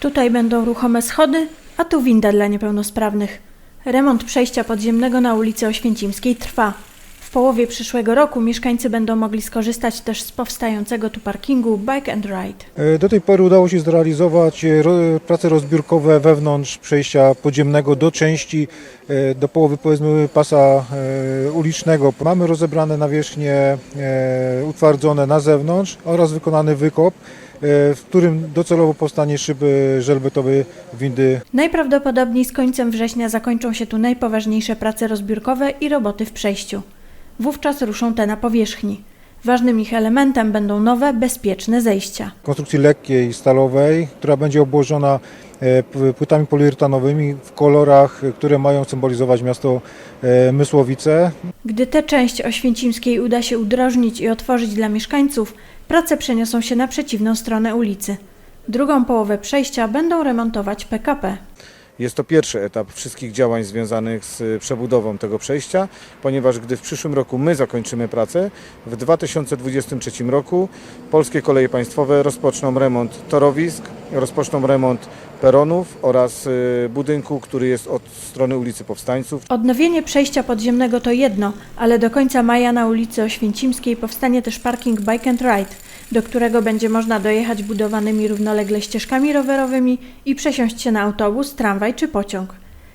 Tutaj będą ruchome schody, a tu winda dla niepełnosprawnych. Remont przejścia podziemnego na ulicy Oświęcimskiej trwa. W połowie przyszłego roku mieszkańcy będą mogli skorzystać też z powstającego tu parkingu Bike and Ride. E, Do tej pory udało się zrealizować e, prace rozbiórkowe wewnątrz przejścia podziemnego do części, e, do połowy powiedzmy pasa ulicznego. Mamy rozebrane nawierzchnie utwardzone na zewnątrz oraz wykonany wykop, w którym docelowo powstanie szyby żelbetowe windy Najprawdopodobniej z końcem września zakończą się tu najpoważniejsze prace rozbiórkowe i roboty w przejściu. Wówczas ruszą te na powierzchni. Ważnym ich elementem będą nowe, bezpieczne zejścia. konstrukcji lekkiej, stalowej, która będzie obłożona e, płytami poliuretanowymi w kolorach, które mają symbolizować miasto e, Mysłowice. Gdy tę część Oświęcimskiej uda się udrożnić i otworzyć dla mieszkańców, prace przeniosą się na przeciwną stronę ulicy. Drugą połowę przejścia będą remontować PKP. Jest to pierwszy etap wszystkich działań związanych z y, przebudową tego przejścia, ponieważ gdy w przyszłym roku my zakończymy pracę, w 2023 roku Polskie Koleje Państwowe rozpoczną remont torowisk, rozpoczną remont peronów oraz y, budynku, który jest od strony ulicy Powstańców. Odnowienie przejścia podziemnego to jedno, ale do końca maja na ulicy Oświęcimskiej powstanie też parking Bike and Ride, do którego będzie można dojechać budowanymi równolegle ścieżkami rowerowymi i przesiąść się na autobus, tramwaj czy pociąg.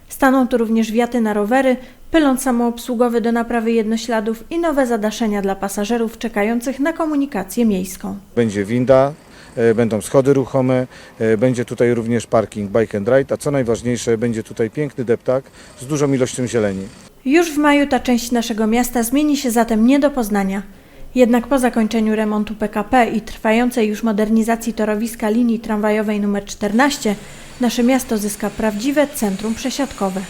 Staną tu również wiaty na rowery, pyląc samoobsługowy do naprawy jednośladów i nowe zadaszenia dla pasażerów czekających na komunikację miejską. Będzie winda, będą schody ruchome, e, będzie tutaj również parking Bike and Ride, a co najważniejsze, będzie tutaj piękny deptak z dużą ilością zieleni. Już w maju ta część naszego miasta zmieni się zatem nie do poznania. Jednak po zakończeniu remontu PKP i trwającej już modernizacji torowiska linii tramwajowej nr 14, nasze miasto zyska prawdziwe centrum przesiadkowe.